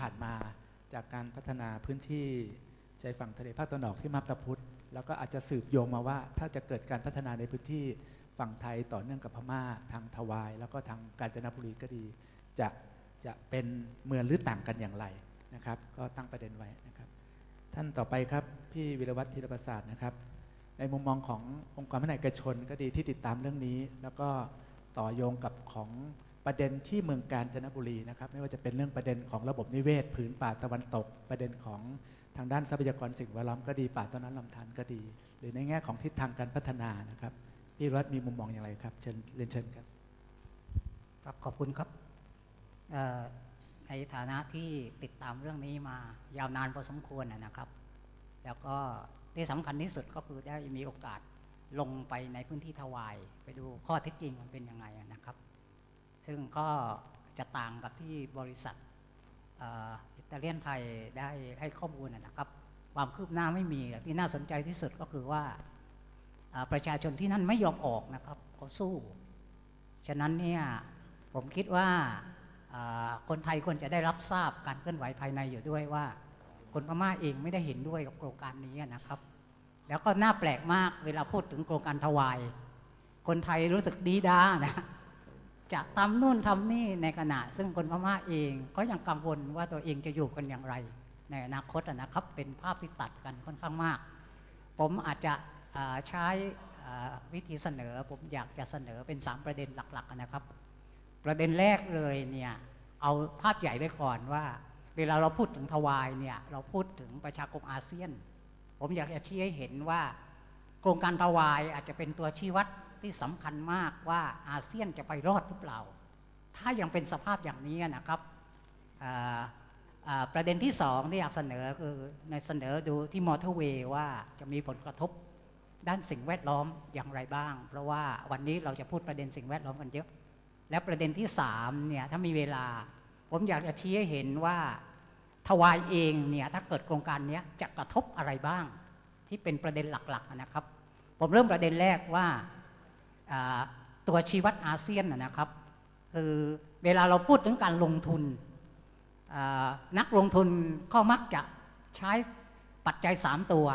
ผ่านมาจากการพัฒนาพื้นที่ชายฝั่งทะเลภาคตะวันออกที่มาบตาพุธแล้วก็อาจจะสืบโยงมาว่า ถ้าจะเกิดการพัฒนาในพื้นที่ฝั่งไทยต่อเนื่องกับพม่าทางทวาย แล้วก็ทางกาญจนบุรีก็ดี จะจะเป็นเมืองหรือต่างกันอย่างไรนะครับ ก็ตั้งประเด็นไว้นะครับ ท่านต่อไปครับพี่วิรวัตรธีรประสาทนะครับ ในมุมมองขององค์กรพัฒนาเอกชนก็ดีที่ติดตามเรื่องนี้ แล้วก็ต่อโยงกับของ ประเด็นที่เมืองกาญจนบุรีนะครับไม่ว่าจะเป็นเรื่องประเด็นของระบบนิเวศผืนป่าตะวันตก ประเด็นของทางด้านทรัพยากรสิ่งแวดล้อมก็ดีป่าต้นน้ำลำธารก็ดี หรือในแง่ของทิศทางการพัฒนานะครับพี่รัฐมีมุมมองอย่างไรครับเชิญเรียนเชิญครับครับขอบคุณครับในฐานะที่ติดตามเรื่องนี้มายาวนานพอสมควรนะนะครับ แล้วก็ที่สำคัญที่สุดก็คือได้มีโอกาสลงไปในพื้นที่ทวาย ไปดูข้อเท็จจริงมันเป็นยังไงนะครับ ซึ่งก็จะต่างกับที่บริษัทอิตาเลียนไทยได้ให้ข้อมูลนะนะครับ ความคืบหน้าไม่มีที่น่าสนใจที่สุดก็คือว่าประชาชนที่นั่นไม่ยอมออกนะครับเขาสู้ ฉะนั้นเนี่ยผมคิดว่าคนไทยควรจะได้รับทราบการเคลื่อนไหวภายในอยู่ด้วยว่า คนพม่าเองไม่ได้เห็นด้วยกับโครงการนี้นะครับ แล้วก็น่าแปลกมากเวลาพูดถึงโครงการถวาย คนไทยรู้สึกดีด้านะ จะทำนู่นทำนี่ในขณะ ซึ่งคนพม่าเองก็ยังกังวลว่าตัวเองจะอยู่กันอย่างไร ในอนาคตนะครับเป็นภาพที่ตัดกันค่อนข้างมาก ผมอาจจะใช้วิธีเสนอผมอยากจะเสนอเป็น 3 ประเด็นหลักๆนะครับ ประเด็นแรกเลยเนี่ยเอาภาพใหญ่ไว้ก่อนว่า เวลาเราพูดถึงทวายเนี่ยเราพูดถึงประชาคมอาเซียน ผมอยากจะชี้ให้เห็นว่า โครงการทวายอาจจะเป็นตัวชี้วัด ที่สำคัญมากว่าอาเซียนจะไปรอดหรือเปล่า ถ้ายังเป็นสภาพอย่างนี้นะครับประเด็นที่สองที่อยากเสนอคือในเสนอดูที่มอเตอร์เวย์ว่าจะมีผลกระทบด้านสิ่งแวดล้อมอย่างไรบ้าง เพราะว่าวันนี้เราจะพูดประเด็นสิ่งแวดล้อมกันเยอะ และประเด็นที่สามเนี่ยถ้ามีเวลา ผมอยากจะชี้ให้เห็นว่าทวายเองเนี่ยถ้าเกิดโครงการนี้จะกระทบอะไรบ้าง ที่เป็นประเด็นหลักๆนะครับ ผมเริ่มประเด็นแรกว่า ตัวชีวัดอาเซียนนะครับคือเวลาเราพูดถึงการลงทุน นักลงทุนก็มักจะใช้ปัจจัย 3 ตัว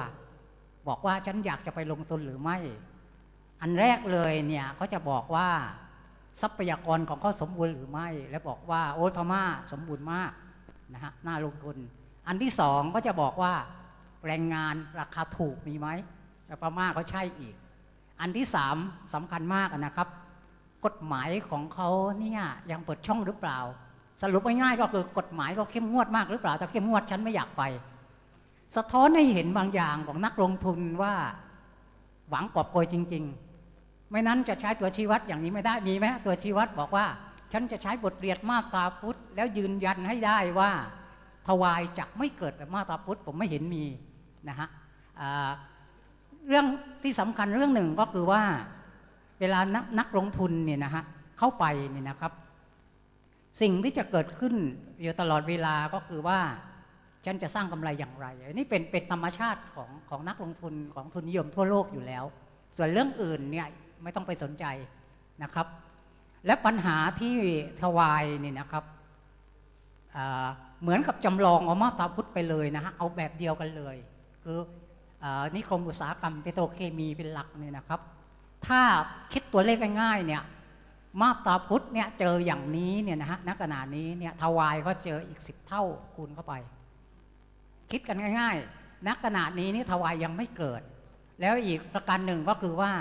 บอกว่าฉันอยากจะไปลงทุนหรือไม่ อันแรกเลยเนี่ยเขาจะบอกว่าทรัพยากรของเขาสมบูรณ์หรือไม่ และบอกว่าโอ้พม่าสมบูรณ์มากนะฮะน่าลงทุน อันที่สองก็จะบอกว่าแรงงานราคาถูกมีไหมแต่พม่าก็ใช่อีก อันที่สามสำคัญมากนะครับ กฎหมายของเขาเนี่ยยังเปิดช่องหรือเปล่า สรุปง่ายๆก็คือกฎหมายก็เข้มงวดมากหรือเปล่า ถ้าเข้มงวดฉันไม่อยากไป สะท้อนให้เห็นบางอย่างของนักลงทุนว่าหวังกอบโกยจริง ๆ ไม่นั้นจะใช้ตัวชี้วัดอย่างนี้ไม่ได้มีไหมตัวชี้วัดบอกว่า ฉันจะใช้บทเรียนมาตราพุทธแล้วยืนยันให้ได้ว่าทวายจะไม่เกิดแบบมาตราพุทธผมไม่เห็นมีนะฮะอ่า เรื่องที่สำคัญเรื่องหนึ่งก็คือว่าเวลานักนักลงทุนเนี่ยนะฮะเข้าไปเนี่ยนะครับ สิ่งที่จะเกิดขึ้นอยู่ตลอดเวลาก็คือว่าฉันจะสร้างกำไรอย่างไรนนี้เป็นเป็นธรรมชาติของของนักลงทุนของทุนนิยมทั่วโลกอยู่แล้ว ส่วนเรื่องอื่นเนี่ยไม่ต้องไปสนใจนะครับ และปัญหาที่ทวายนี่นะครับเหมือนกับจำลองเอามาตราพุทธไปเลยนะฮะเอาแบบเดียวกันเลย คือ นิคมอุตสาหกรรมเปโตรเคมีเป็นหลักเนี่ยนะครับ ถ้าคิดตัวเลขง่ายๆเนี่ยมาตาพุทธเนี่ยเจออย่างนี้เนี่ยนะฮะณขณะนี้เนี่ยทวายก็เจออีกสิบเท่าคูณเข้าไป คิดกันง่ายๆณขณะนี้นี่ทวายยังไม่เกิด แล้วอีกประการหนึ่งก็คือว่า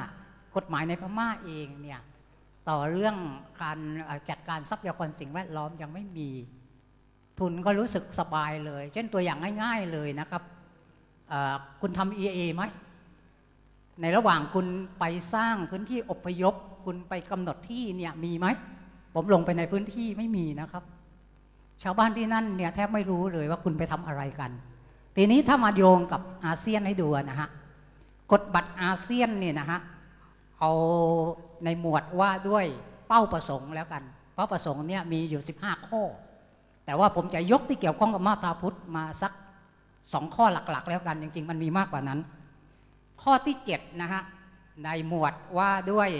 กฎหมายในพม่าเองเนี่ยต่อเรื่องการจัดการทรัพยากรสิ่งแวดล้อมยังไม่มี ทุนก็รู้สึกสบายเลย เช่นตัวอย่างง่าย ๆเลยนะครับ คุณทำ EA ไหมในระหว่างคุณไปสร้างพื้นที่อพยพ คุณไปกำหนดที่เนี่ยมีไหม ผมลงไปในพื้นที่ไม่มีนะครับ ชาวบ้านที่นั่นเนี่ยแทบไม่รู้เลยว่าคุณไปทำอะไรกัน ทีนี้ถ้ามาโยงกับอาเซียนให้ดูนะฮะกฎบัตรอาเซียนเนี่ยนะฮะเอาในหมวดว่าด้วยเป้าประสงค์แล้วกัน เป้าประสงค์เนี่ยมีอยู่ 15 ข้อ แต่ว่าผมจะยกที่เกี่ยวข้องกับมาตราพุทธมาสัก สองข้อหลักๆ แล้วกันจริง ๆ มันมีมากกว่านั้น ข้อที่7นะฮะในหมวดว่าด้วย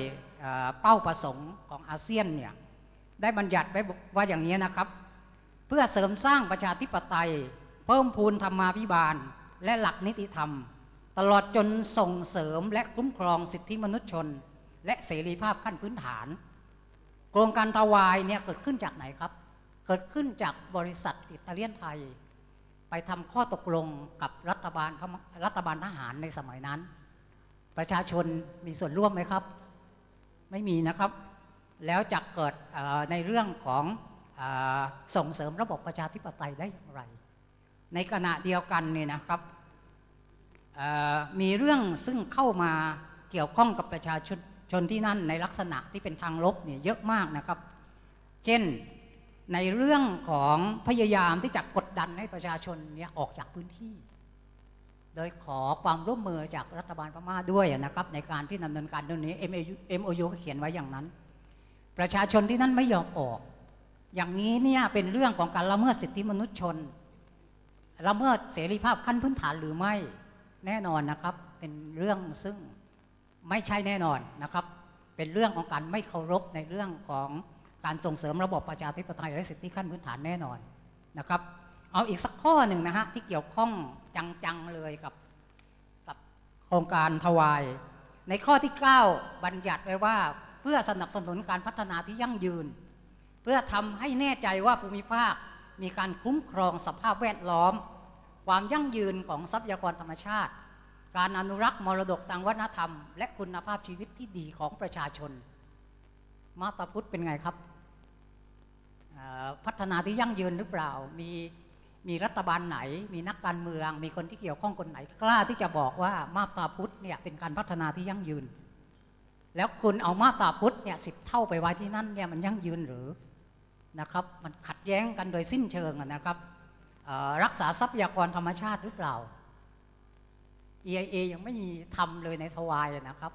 เป้าประสงค์ของอาเซียนเนี่ยได้บัญญัติไว้ว่าอย่างนี้นะครับ เพื่อเสริมสร้างประชาธิปไตย เพิ่มพูนธรรมาภิบาล และหลักนิติธรรม ตลอดจนส่งเสริมและคุ้มครองสิทธิมนุษยชน และเสรีภาพขั้นพื้นฐาน โครงการทวายเนี่ยเกิดขึ้นจากไหนครับ เกิดขึ้นจากบริษัทอิตาเลียนไทย ไปทำข้อตกลงกับรัฐบาลรัฐบาลทหารในสมัยนั้น ประชาชนมีส่วนร่วมไหมครับ ไม่มีนะครับ แล้วจะเกิดในเรื่องของอส่งเสริมระบบประชาธิปไตยได้อย่างไร ในขณะเดียวกันเนี่ยนะครับมีเรื่องซึ่งเข้ามาเกี่ยวข้องกับประชาชนชนที่นั่นในลักษณะที่เป็นทางลบเนี่ยเยอะมากนะครับ เช่น ในเรื่องของพยายามที่จะกดดันให้ประชาชนเนี่ยออกจากพื้นที่ โดยขอความร่วมมือจากรัฐบาลพม่าด้วยนะครับ ในการที่ดำเนินการเรื่องนี้ MOU ก็เขียนไว้อย่างนั้น ประชาชนที่นั่นไม่ยอมออก อย่างนี้เนี่ยเป็นเรื่องของการละเมิดสิทธิมนุษยชนละเมิดเสรีภาพขั้นพื้นฐานหรือไม่แน่นอนนะครับ เป็นเรื่องซึ่งไม่ใช่แน่นอนนะครับ เป็นเรื่องของการไม่เคารพในเรื่องของ การส่งเสริมระบบประชาธิปไตยและสิทธิขั้นพื้นฐานแน่นอนนะครับ เอาอีกสักข้อหนึ่งนะฮะที่เกี่ยวข้องจังๆเลยกับกับโครงการทวาย ในข้อที่ 9 บัญญัติไว้ว่าเพื่อสนับสนุนการพัฒนาที่ยั่งยืน เพื่อทำให้แน่ใจว่าภูมิภาคมีการคุ้มครองสภาพแวดล้อม ความยั่งยืนของทรัพยากรธรรมชาติ การอนุรักษ์มรดกทางวัฒนธรรม และคุณภาพชีวิตที่ดีของประชาชน มาตาพุทธเป็นไงครับ พัฒนาที่ยั่งยืนหรือเปล่า มีมีรัฐบาลไหน มีนักการเมือง มีคนที่เกี่ยวข้องคนไหน กล้าที่จะบอกว่ามาตาพุทธเนี่ยเป็นการพัฒนาที่ยั่งยืน แล้วคุณเอามาตาพุทธเนี่ยสิบเท่าไปไว้ที่นั่นเนี่ยมันยั่งยืนหรือนะครับมันขัดแย้งกันโดยสิ้นเชิงนะครับรักษาทรัพยากรธรรมชาติหรือเปล่า EIA ยังไม่มีทำเลยในทวายนะครับ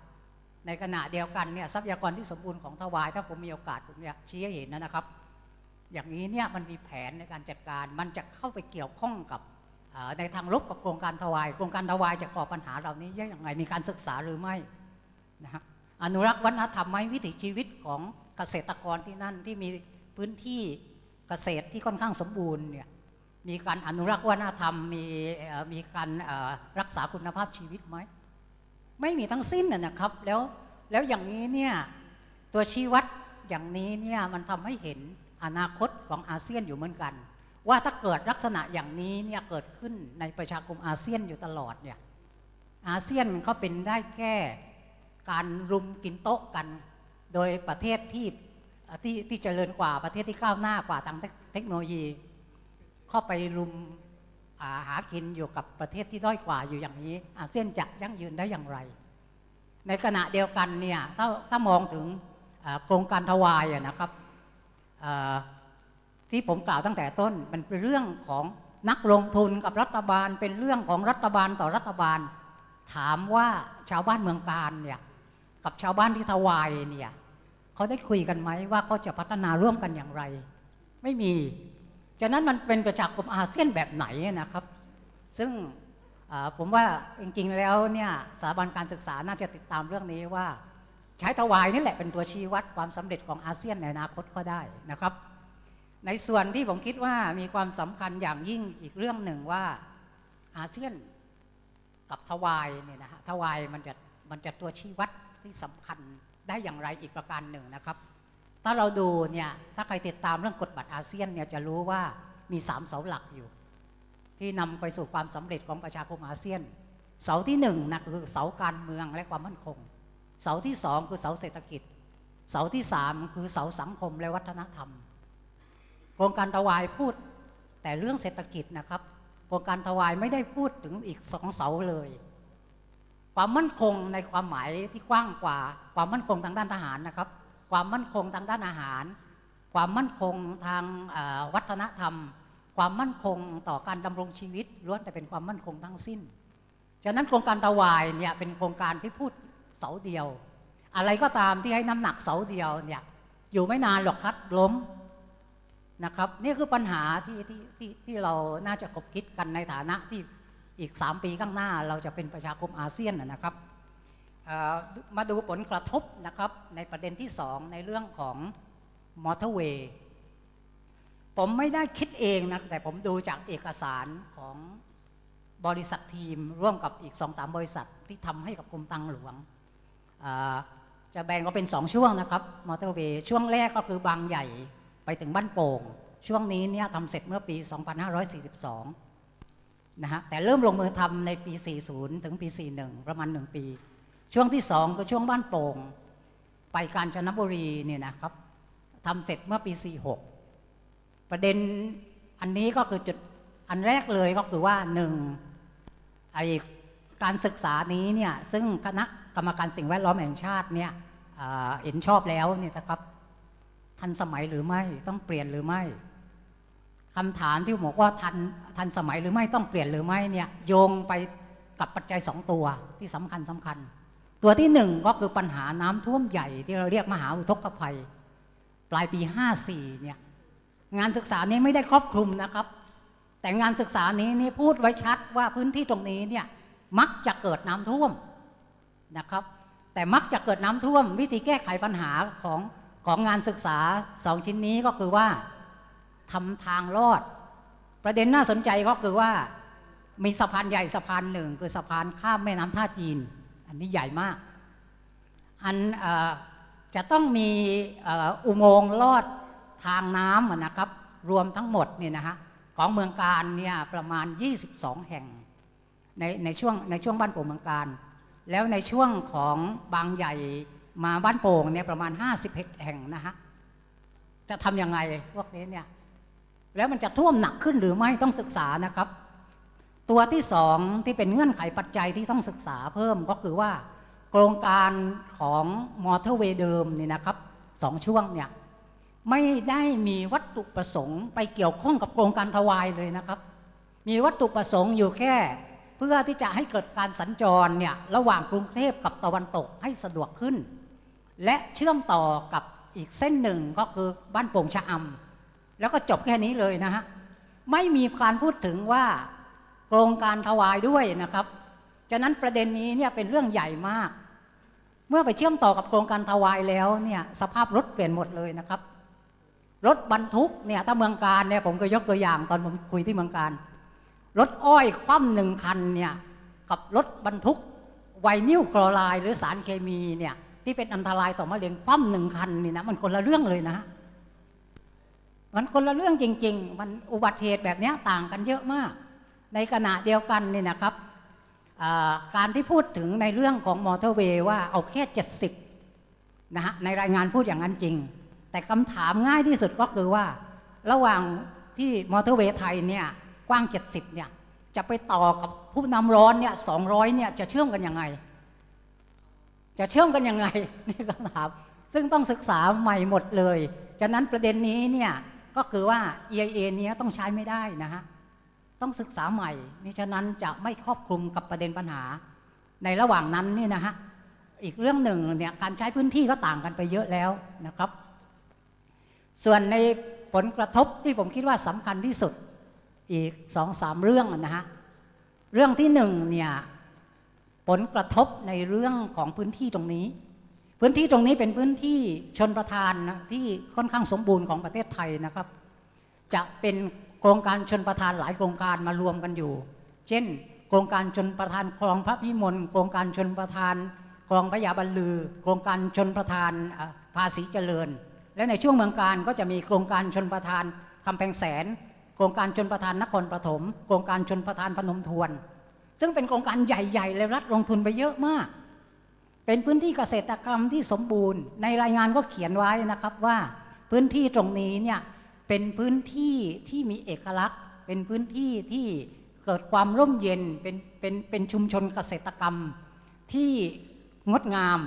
ในขณะเดียวกันเนี่ยทรัพยากรที่สมบูรณ์ของทวาย ถ้าผมมีโอกาสผมอยากชี้ให้เห็นนะครับ อย่างนี้เนี่ยมันมีแผนในการจัดการ มันจะเข้าไปเกี่ยวข้องกับในทางลบกับโครงการถวาย โครงการถวายจะก่อปัญหาเหล่านี้ยังไง มีการศึกษาหรือไม่นะครับอนุรักษ์วัฒนธรรมไหมวิถีชีวิตของเกษตรกรที่นั่นที่มีพื้นที่เกษตรที่ค่อนข้างสมบูรณ์เนี่ยมีการอนุรักษ์วัฒนธรรมมีมีการรักษาคุณภาพชีวิตไหมไม่มีทั้งสิ้นนะครับ แล้วแล้วอย่างนี้เนี่ยตัวชี้วัดอย่างนี้เนี่ยมันทำให้เห็น อนาคตของอาเซียนอยู่เหมือนกัน ว่าถ้าเกิดลักษณะอย่างนี้เนี่ยเกิดขึ้นในประชาคมอาเซียนอยู่ตลอดเนี่ยอาเซียนก็เป็นได้แค่การรุมกินโต๊ะกัน โดยประเทศที่ที่ที่เจริญกว่าประเทศที่ก้าวหน้ากว่าทางเทคโนโลยี เข้าไปรุมหากินอยู่กับประเทศที่ด้อยกว่าอยู่อย่างนี้ อาเซียนจะยั่งยืนได้อย่างไร ในขณะเดียวกันเนี่ยถ้าถ้ามองถึงโครงการทวายนะครับ ที่ผมกล่าวตั้งแต่ต้นมันเป็นเรื่องของนักลงทุนกับรัฐบาลเป็นเรื่องของรัฐบาลต่อรัฐบาล ถามว่าชาวบ้านเมืองการเนี่ยกับชาวบ้านที่ทวายเนี่ยเขาได้คุยกันไหมว่าเขาจะพัฒนาร่วมกันอย่างไร ไม่มีฉะนั้นมันเป็นประชาคมอาเซียนแบบไหนนะครับ ซึ่งผมว่าจริงๆแล้วเนี่ยสถาบันการศึกษาน่าจะติดตามเรื่องนี้ว่า ใช้ถวายนี่แหละเป็นตัวชี้วัดความสำเร็จของอาเซียนในอนาคตก็ได้นะครับ ในส่วนที่ผมคิดว่ามีความสำคัญอย่างยิ่งอีกเรื่องหนึ่งว่าอาเซียนกับทวายเนี่ยนะฮะทวายมันจะมันจะตัวชี้วัดที่สำคัญได้อย่างไรอีกประการหนึ่งนะครับ ถ้าเราดูเนี่ยถ้าใครติดตามเรื่องกฎบัตรอาเซียนเนี่ยจะรู้ว่ามีสามเสาหลักอยู่ ที่นำไปสู่ความสำเร็จของประชาคมอาเซียน เสาที่หนึ่งนะคือเสาการเมืองและความมั่นคง เสาที่สองคือเสาเศรษฐกิจ เสาที่สามคือเสาสังคมและวัฒนธรรม โครงการถวายพูดแต่เรื่องเศรษฐกิจนะครับ โครงการถวายไม่ได้พูดถึงอีกสองเสาเลย ความมั่นคงในความหมายที่กว้างกว่า ความมั่นคงทางด้านทหารนะครับ ความมั่นคงทางด้านอาหาร ความมั่นคงทางวัฒนธรรม ความมั่นคงต่อการดำรงชีวิตล้วนแต่เป็นความมั่นคงทั้งสิ้น ฉะนั้นโครงการถวายเนี่ยเป็นโครงการที่พูด เสาเดียว อะไรก็ตามที่ให้น้ำหนักเสาเดียวเนี่ยอยู่ไม่นานหรอกครับล้มนะครับ นี่คือปัญหาที่ที่ที่ที่เราน่าจะคบคิดกันในฐานะที่อีกสามปีข้างหน้าเราจะเป็นประชาคมอาเซียนนะครับมาดูผลกระทบนะครับในประเด็นที่สองในเรื่องของมอเตอร์เวย์ผมไม่ได้คิดเองนะแต่ผมดูจากเอกสารของบริษัททีม ร่วมกับอีกสองสามบริษัทที่ทำให้กับกรมตังหลวง จะแบ่งก็เป็นสองช่วงนะครับมอเตอร์เวย์ช่วงแรกก็คือบางใหญ่ไปถึงบ้านโป่ง ช่วงนี้เนี่ยทำเสร็จเมื่อปี 2542 นะฮะแต่เริ่มลงมือทำในปี 40 ถึงปี 41 ประมาณ 1 ปี ช่วงที่สองก็ช่วงบ้านโป่ง ไปกาญจนบุรีเนี่ยนะครับทำเสร็จเมื่อปี 46 ประเด็นอันนี้ก็คือจุดอันแรกเลยก็คือว่าหนึ่งไอการศึกษานี้เนี่ยซึ่งคณะ กรรมการสิ่งแวดล้อมแห่งชาติเนี่ยเห็นชอบแล้วเนี่ยนะครับ ทันสมัยหรือไม่ต้องเปลี่ยนหรือไม่คำถามที่บอกว่าทันทันสมัยหรือไม่ต้องเปลี่ยนหรือไม่เนี่ยโยงไปกับปัจจัยสองตัวที่สำคัญสำคัญ ตัวที่หนึ่งก็คือปัญหาน้ำท่วมใหญ่ที่เราเรียกมหาอุทกภัย ปลายปี 54เนี่ยงานศึกษานี้ไม่ได้ครอบคลุมนะครับ แต่งานศึกษานี้นี่พูดไว้ชัดว่าพื้นที่ตรงนี้เนี่ยมักจะเกิดน้ำท่วม นะครับ แต่มักจะเกิดน้ำท่วม วิธีแก้ไขปัญหาของของงานศึกษาสองชิ้นนี้ก็คือว่าทำทางรอด ประเด็นน่าสนใจก็คือว่า มีสะพานใหญ่สะพานหนึ่ง คือสะพานข้ามแม่น้ำท่าจีน อันนี้ใหญ่มาก อันจะต้องมีอุโมงค์ลอดทางน้ำนะครับ รวมทั้งหมดเนี่ยนะฮะของเมืองการเนี่ยประมาณ 22 แห่งในในช่วงในช่วงบ้านโป่งเมืองการ แล้วในช่วงของบางใหญ่มาบ้านโป่งเนี่ยประมาณ50แห่งนะฮะจะทำยังไงพวกนี้เนี่ยแล้วมันจะท่วมหนักขึ้นหรือไม่ต้องศึกษานะครับ ตัวที่สองที่เป็นเงื่อนไขปัจจัยที่ต้องศึกษาเพิ่มก็คือว่า โครงการของมอเตอร์เวย์เดิมนี่นะครับสองช่วงเนี่ยไม่ได้มีวัตถุประสงค์ไปเกี่ยวข้องกับโครงการทวายเลยนะครับ มีวัตถุประสงค์อยู่แค่ เพื่อที่จะให้เกิดการสัญจรเนี่ยระหว่างกรุงเทพกับตะวันตกให้สะดวกขึ้น และเชื่อมต่อกับอีกเส้นหนึ่งก็คือบ้านโป่งชะอำแล้วก็จบแค่นี้เลยนะฮะไม่มีการพูดถึงว่าโครงการทวายด้วยนะครับฉะนั้นประเด็นนี้เนี่ยเป็นเรื่องใหญ่มาก เมื่อไปเชื่อมต่อกับโครงการทวายแล้วเนี่ยสภาพรถเปลี่ยนหมดเลยนะครับ รถบรรทุกเนี่ยถ้าเมืองการเนี่ยผมเคยยกตัวอย่างตอนผมคุยที่เมืองการ รถอ้อยคว่ำหนึ่งคันเนี่ยกับรถบรรทุกไวนิลคลอไรด์หรือสารเคมีเนี่ยที่เป็นอันตรายต่อมะเร็งคว่ำหนึ่งคันนี่นะมันคนละเรื่องเลยนะ มันคนละเรื่องจริง ๆ มันอุบัติเหตุแบบนี้ต่างกันเยอะมาก ในขณะเดียวกันนี่นะครับการที่พูดถึงในเรื่องของมอเตอร์เวย์ว่าเอาแค่ 70 นะฮะในรายงานพูดอย่างนั้นจริง แต่คำถามง่ายที่สุดก็คือว่า ระหว่างที่มอเตอร์เวย์ไทยเนี่ย กว้าง 70เนี่ยจะไปต่อกับผู้นำร้อนเนี่ยสองเนี่ยจะเชื่อมกันยังไง จะเชื่อมกันยังไงนี่คำถามซึ่งต้องศึกษาใหม่หมดเลยฉะนั้นประเด็นนี้เนี่ยก็คือว่า EIA เนี้ยต้องใช้ไม่ได้นะฮะต้องศึกษาใหม่มิฉะนั้นจะไม่ครอบคลุมกับประเด็นปัญหา ในระหว่างนั้นนี่นะฮะอีกเรื่องหนึ่งเนี่ยการใช้พื้นที่ก็ต่างกันไปเยอะแล้วนะครับ ส่วนในผลกระทบที่ผมคิดว่าสำคัญที่สุด อีกสองสามเรื่องนะฮะเรื่องที่หนึ่งเนี่ยผลกระทบในเรื่องของพื้นที่ตรงนี้ พื้นที่ตรงนี้เป็นพื้นที่ชนประทานนะที่ค่อนข้างสมบูรณ์ของประเทศไทยนะครับ จะเป็นโครงการชนประทานหลายโครงการมารวมกันอยู่ เช่น โครงการชนประทานคลองพระพิมลโครงการชนประทานคลองพระยาบรรลือ โครงการชนประทานภาษีเจริญ และในช่วงเมืองการก็จะมีโครงการชนประทานคำแพงแสน โครงการชนประทานนครปฐมโครงการชนประทานพนมทวน ซึ่งเป็นโครงการใหญ่ๆเลยรัฐลงทุนไปเยอะมาก เป็นพื้นที่เกษตรกรรมที่สมบูรณ์ ในรายงานก็เขียนไว้นะครับว่าพื้นที่ตรงนี้เนี่ยเป็นพื้นที่ที่มีเอกลักษณ์ เป็นพื้นที่ที่เกิดความร่มเย็นเป็นเป็นเป็นชุมชนเกษตรกรรมที่งดงาม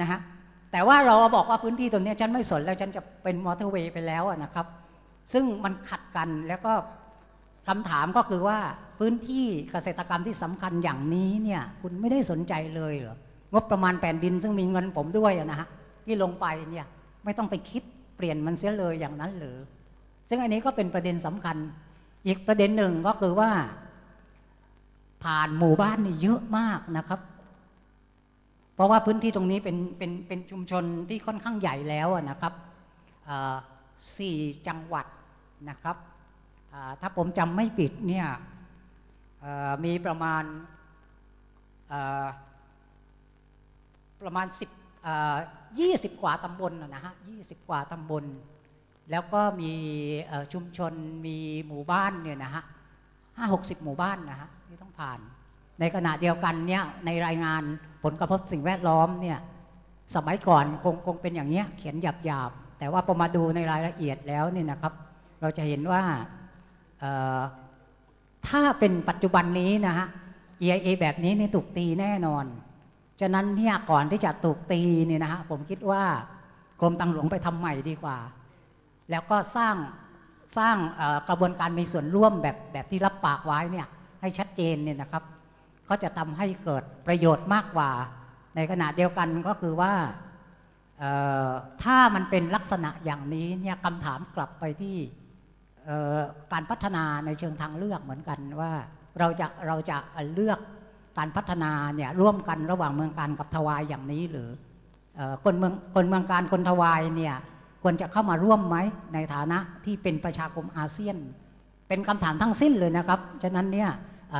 นะฮะแต่ว่าเราบอกว่าพื้นที่ตรงนี้ฉันไม่สนแล้วฉันจะเป็นมอเตอร์เวย์ไปแล้วนะครับ ซึ่งมันขัดกันแล้วก็คำถามก็คือว่าพื้นที่เกษตรกรรมที่สำคัญอย่างนี้เนี่ยคุณไม่ได้สนใจเลยเหรองบประมาณแผ่นดินซึ่งมีเงินผมด้วยนะฮะที่ลงไปเนี่ยไม่ต้องไปคิดเปลี่ยนมันเสียเลยอย่างนั้นหรือ ซึ่งอันนี้ก็เป็นประเด็นสำคัญ อีกประเด็นหนึ่งก็คือว่า ผ่านหมู่บ้านนี่เยอะมากนะครับ เพราะว่าพื้นที่ตรงนี้เป็นเป็นเป็นชุมชนที่ค่อนข้างใหญ่แล้วนะครับสี่จังหวัด นะครับถ้าผมจำไม่ผิดเนี่ยมีประมาณประมาณ10 20 กว่าตำบลนะฮะ20 กว่าตำบล แล้วก็มีชุมชนมีหมู่บ้านเนี่ยนะฮะห้าหกสิบหมู่บ้านนะฮะที่ต้องผ่าน ในขณะเดียวกันเนี่ยในรายงานผลกระทบสิ่งแวดล้อมเนี่ยสมัยก่อนคงคงเป็นอย่างเนี้ยเขียนหยาบหยาบแต่ว่าพอมาดูในรายละเอียดแล้วเนี่ยนะครับ เราจะเห็นว่าถ้าเป็นปัจจุบันนี้นะฮะ EIA แบบนี้นี่ถูกตีแน่นอน ฉะนั้นเนี่ยก่อนที่จะถูกตีเนี่ยนะฮะผมคิดว่ากรมตังหลวงไปทำใหม่ดีกว่า แล้วก็สร้างสร้างกระบวนการมีส่วนร่วมแบบแบบที่รับปากไว้เนี่ยให้ชัดเจนเนี่ยนะครับ ก็จะทำให้เกิดประโยชน์มากกว่า ในขณะเดียวกันก็คือว่าถ้ามันเป็นลักษณะอย่างนี้เนี่ยคำถามกลับไปที่ การพัฒนาในเชิงทางเลือกเหมือนกันว่าเราจะเราจะเลือกการพัฒนาเนี่ยร่วมกันระหว่างเมืองการกับทวายอย่างนี้หรือคนเมืองคนเมืองการคนทวายเนี่ยควรจะเข้ามาร่วมไหมในฐานะที่เป็นประชาคมอาเซียน เป็นคำถามทั้งสิ้นเลยนะครับฉะนั้นเนี่ย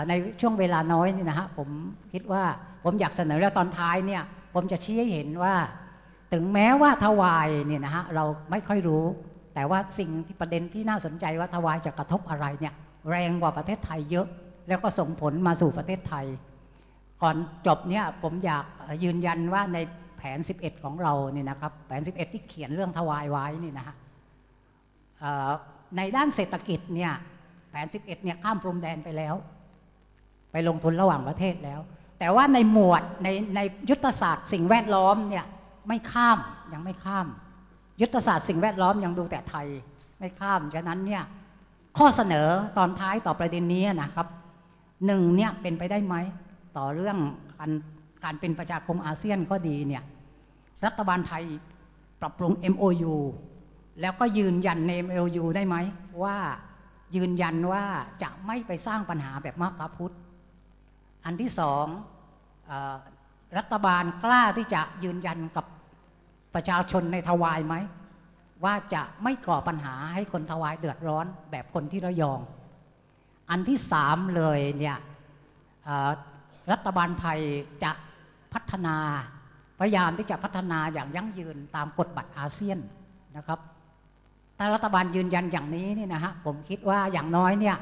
ในช่วงเวลาน้อยนี่นะฮะผมคิดว่าผมอยากเสนอแล้วตอนท้ายเนี่ยผมจะชี้ให้เห็นว่า ถึงแม้ว่าทวายเนี่ยนะฮะเราไม่ค่อยรู้ แต่ว่าสิ่งที่ประเด็นที่น่าสนใจว่าทวายจะกระทบอะไรเนี่ยแรงกว่าประเทศไทยเยอะ แล้วก็ส่งผลมาสู่ประเทศไทย ก่อนจบเนี่ยผมอยากยืนยันว่าในแผน 11 ของเราเนี่ยนะครับแผน 11 ที่เขียนเรื่องทวายไว้นี่นะฮะในด้านเศรษฐกิจเนี่ยแผน 11 เนี่ยข้ามพรมแดนไปแล้ว ไปลงทุนระหว่างประเทศแล้ว แต่ว่าในหมวดในในยุทธศาสตร์สิ่งแวดล้อมเนี่ยไม่ข้ามยังไม่ข้าม ยุทธศาสตร์สิ่งแวดล้อมยังดูแต่ไทยไม่ข้ามฉะนั้นเนี่ยข้อเสนอตอนท้ายต่อประเด็นนี้นะครับหนึ่งเนี่ยเป็นไปได้ไหมต่อเรื่องการการเป็นประชาคมอาเซียนก็ดีเนี่ยรัฐบาลไทยปรับปรุง MOU แล้วก็ยืนยันใน MOU ได้ไหมว่ายืนยันว่าจะไม่ไปสร้างปัญหาแบบมากาพุทธ อันที่สองรัฐบาลกล้าที่จะยืนยันกับ ประชาชนในทวายไหม ว่าจะไม่ก่อปัญหาให้คนทวายเดือดร้อนแบบคนที่ระยอง อันที่สามเลยเนี่ยรัฐบาลไทยจะพัฒนาพยายามที่จะพัฒนาอย่างยั่งยืนตามกฎบัตรอาเซียนนะครับถ้ารัฐบาลยืนยันอย่างนี้นี่นะฮะผมคิดว่าอย่างน้อยเนี่ย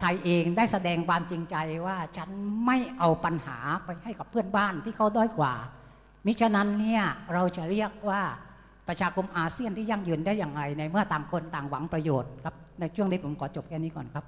ไทยเองได้แสดงความจริงใจว่าฉันไม่เอาปัญหาไปให้กับเพื่อนบ้านที่เขาด้อยกว่า มิฉะนั้นเนี่ยเราจะเรียกว่าประชาคมอาเซียนที่ยั่งยืนได้อย่างไรในเมื่อต่างคนต่างหวังประโยชน์ครับในช่วงนี้ผมขอจบแค่นี้ก่อนครับ